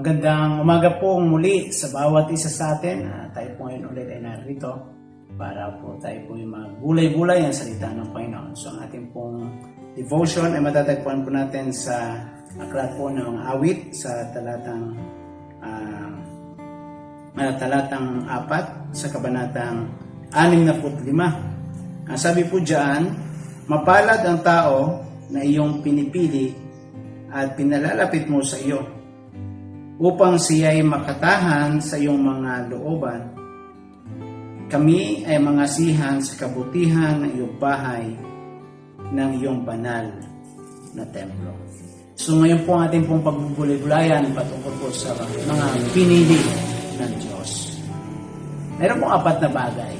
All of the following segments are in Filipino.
Magandang umaga po muli sa bawat isa sa atin. Ah, tayo po ngayon ulit ay narito para po tayo po yung magulay-gulay ang salita ng Panginoon. So ang ating pong devotion ay matatagpuan po natin sa aklat po ng awit sa talatang ah, ah, talatang 4 sa kabanatang 65. Ang sabi po diyan, mapalad ang tao na iyong pinipili at pinalalapit mo sa iyo upang siya'y makatahan sa iyong mga looban. Kami ay mga sihan sa kabutihan ng iyong bahay ng iyong banal na templo. So ngayon po ang ating pong pagbubulay-bulayan patungkol po sa mga pinili ng Diyos. Meron pong apat na bagay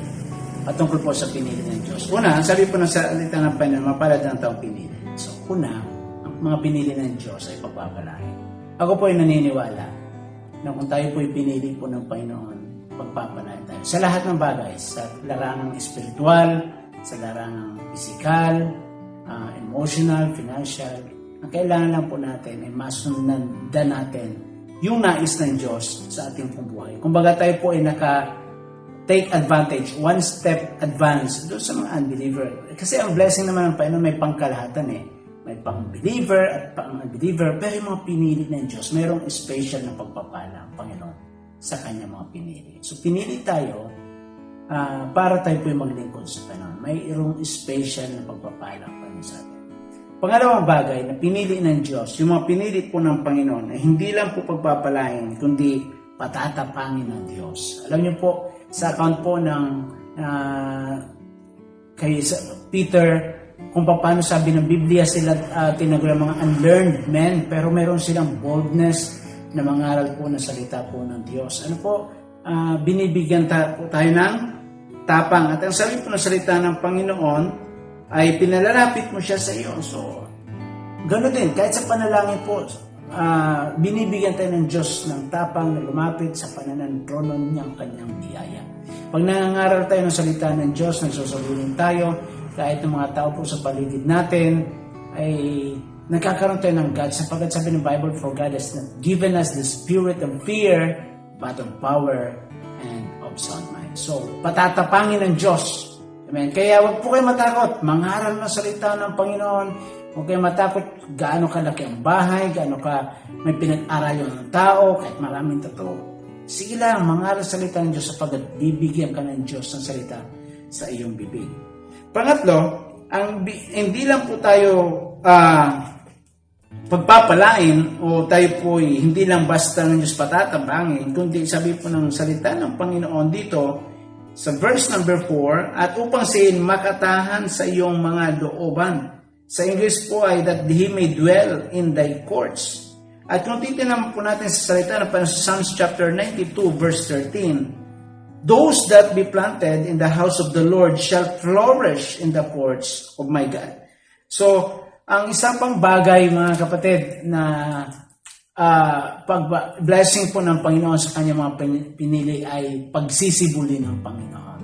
patungkol po sa pinili ng Diyos. Una, sabi po ng salita ng Panginoon, mapalad ang taong pinili. So una, ang mga pinili ng Diyos ay pagpapalain. Ako po ay naniniwala na kung tayo po ay pinili po ng Panginoon, pagpapalain tayo. Sa lahat ng bagay, sa larangang espiritual, sa larangang physical, ah, emotional, financial, ang kailangan lang po natin ay masundan natin yung nais ng Diyos sa ating pong buhay. Kumbaga tayo po ay naka take advantage, one step advance doon sa mga unbeliever. Kasi ang blessing naman ng Panginoon may pangkalahatan eh. May pang-believer at pang-unbeliever, pero yung mga pinili ng Diyos, mayroong special na pagpapala ang Panginoon sa kanya mga pinili. So pinili tayo ah, para tayo po yung maglingkod sa Panginoon. Mayroong special na pagpapala ang Panginoon sa atin. Pangalawang bagay na pinili ng Diyos, yung mga pinili po ng Panginoon, ay hindi lang po pagpapalain, kundi patatapangin ng Diyos. Alam niyo po, sa account po ng ah, kay Peter, kung paano sabi ng Biblia sila uh, tinagura mga unlearned men, pero meron silang boldness na mangaral po ng salita po ng Diyos. Ano po, ah, binibigyan ta- po tayo ng tapang. At ang sabi po ng salita ng Panginoon, ay pinalalapit mo siya sa iyo. So, Ganoon din, kahit sa panalangin po, ah, binibigyan tayo ng Diyos ng tapang na lumapit sa pananan trono niyang kanyang biyaya. Pag nangangaral tayo ng salita ng Diyos, nagsasabunin tayo, kahit ng mga tao po sa paligid natin, ay nagkakaroon tayo ng God sapagkat sabi ng Bible, for God has given us the spirit of fear, but of power and of sound mind. So, patatapangin ng Diyos Amen. Kaya huwag po kayo matakot. Mangaral ng salita ng Panginoon. Huwag kayo matakot gaano kalaki ang bahay, gaano ka may pinag-aralan ng tao, kahit maraming totoo. Sige lang, mangaral ng salita ng Diyos sapagkat bibigyan ka ng Diyos ng salita sa iyong bibig. Pangatlo, ang hindi lang po tayo ah, pagpapalain o tayo po hindi lang basta ng Diyos patatabangin, kundi sabi po ng salita ng Panginoon dito, sa verse number 4, at upang siyin makatahan sa iyong mga looban. Sa English po ay that he may dwell in thy courts. At kung titignan po natin sa salita ng sa Psalms chapter 92 verse 13, Those that be planted in the house of the Lord shall flourish in the courts of my God. So, ang isa pang bagay mga kapatid na ah pag blessing po ng Panginoon sa kanyang mga pin- pinili ay pagsisibuli ng Panginoon.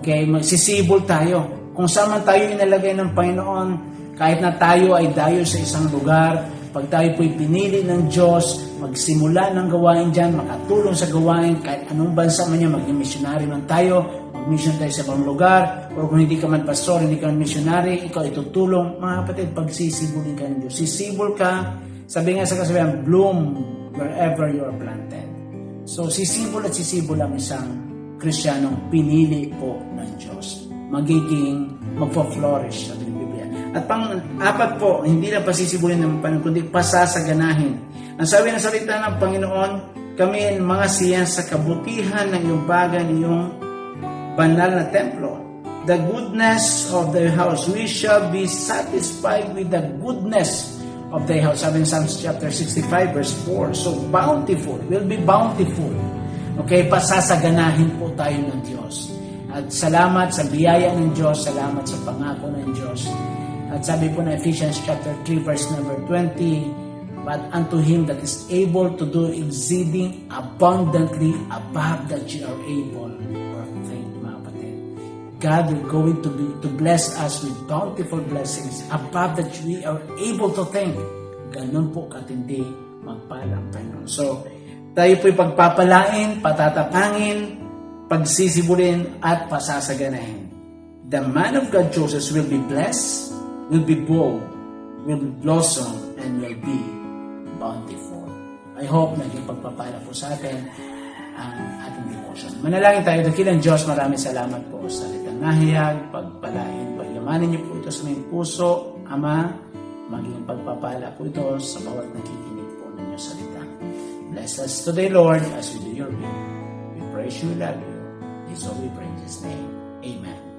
Okay, magsisibol tayo. Kung saan man tayo inalagay ng Panginoon, kahit na tayo ay dayo sa isang lugar, pag tayo po'y pinili ng Diyos, magsimula ng gawain dyan, makatulong sa gawain, kahit anong bansa man yan, maging missionary man tayo, mag-mission tayo sa ibang lugar, o kung hindi ka man pastor, hindi ka man missionary, ikaw itutulong. Mga kapatid, pagsisibulin ka ng Diyos. Sisibol ka, sabi nga sa kasabihan, bloom wherever you are planted. So, sisibol at sisibol ang isang Kristiyanong pinili po ng Diyos. Magiging magpo-flourish, sabi ng. At pang-apat po, hindi lang pasisibulin ng Panginoon, kundi pasasaganahin. Ang sabi ng salita ng Panginoon, kami ay mga siya sa kabutihan ng iyong bagay, ng iyong banal na templo. The goodness of the house, we shall be satisfied with the goodness of thy house. Sabi in Psalms chapter 65 verse 4. So bountiful, will be bountiful. Okay, pasasaganahin po tayo ng Diyos. At salamat sa biyaya ng Diyos, salamat sa pangako ng Diyos. At sabi po na Ephesians chapter 3 verse number 20, But unto him that is able to do exceeding abundantly above that you are able or think, mga kapatid. God will going to be to bless us with bountiful blessings above that we are able to think. Ganun po katindi magpala ang Panginoon. So, tayo po'y pagpapalain, patatapangin, pagsisibulin, at pasasaganahin. The man of God Joseph will be blessed, will be bold, will blossom, and will be bountiful. I hope naging pagpapala po sa atin ang ating devotion. Manalangin tayo, dakilang Diyos, maraming salamat po sa litang nahiyag, pagpalain, pagyamanin niyo po ito sa may puso, Ama, maging pagpapala po ito sa bawat nakikinig po ng inyong salita. Bless us today, Lord, as we do your will. We praise you, we love you. It's all we pray in His name. Amen.